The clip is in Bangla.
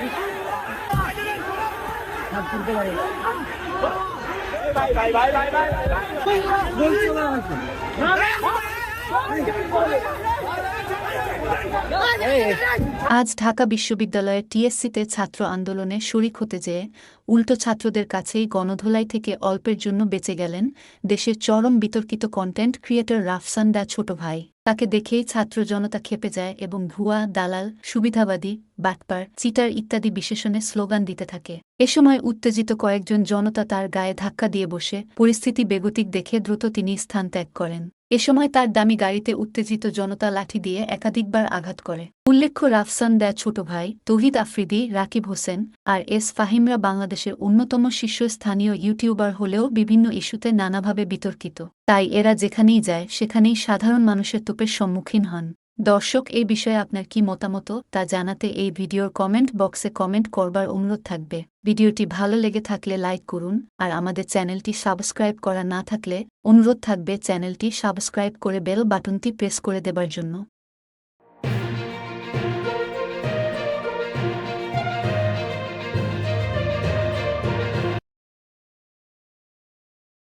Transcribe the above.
Hey! মিটিং করছে কিন্তু আজ ঢাকা বিশ্ববিদ্যালয়ের টিএসসিতে ছাত্র আন্দোলনে শরিক হতে যেয়ে উল্টো ছাত্রদের কাছেই গণধোলাই থেকে অল্পের জন্য বেঁচে গেলেন দেশের চরম বিতর্কিত কন্টেন্ট ক্রিয়েটর রাফসান ডা ছোট ভাই। তাকে দেখেই ছাত্র জনতা খেপে যায় এবং ভুয়া, দালাল, সুবিধাবাদী, বাটপার, চিটার ইত্যাদি বিশেষণে স্লোগান দিতে থাকে। এ সময় উত্তেজিত কয়েকজন জনতা তার গায়ে ধাক্কা দিয়ে বসে, পরিস্থিতি বেগতিক দেখে দ্রুত তিনি স্থান ত্যাগ করেন। এ সময় তার দামি গাড়িতে উত্তেজিত জনতা লাঠি দিয়ে একাধিকবার আঘাত করে। উল্লেখ্য, রাফসান দেয় ছোট ভাই, তহিদ আফ্রিদি, রাকিব হোসেন আর এস ফাহিমরা বাংলাদেশের অন্যতম শীর্ষস্থানীয় ইউটিউবার হলেও বিভিন্ন ইস্যুতে নানাভাবে বিতর্কিত। তাই এরা যেখানেই যায়, সেখানেই সাধারণ মানুষের তোপের সম্মুখীন হন। দর্শক, এই বিষয়ে আপনার কি মতামত তা জানাতে এই ভিডিওর কমেন্ট বক্সে কমেন্ট করবার অনুরোধ থাকবে। ভিডিওটি ভালো লেগে থাকলে লাইক করুন আর আমাদের চ্যানেলটি সাবস্ক্রাইব করা না থাকলে অনুরোধ থাকবে চ্যানেলটি সাবস্ক্রাইব করে বেল বাটনটি প্রেস করে দেবার জন্য।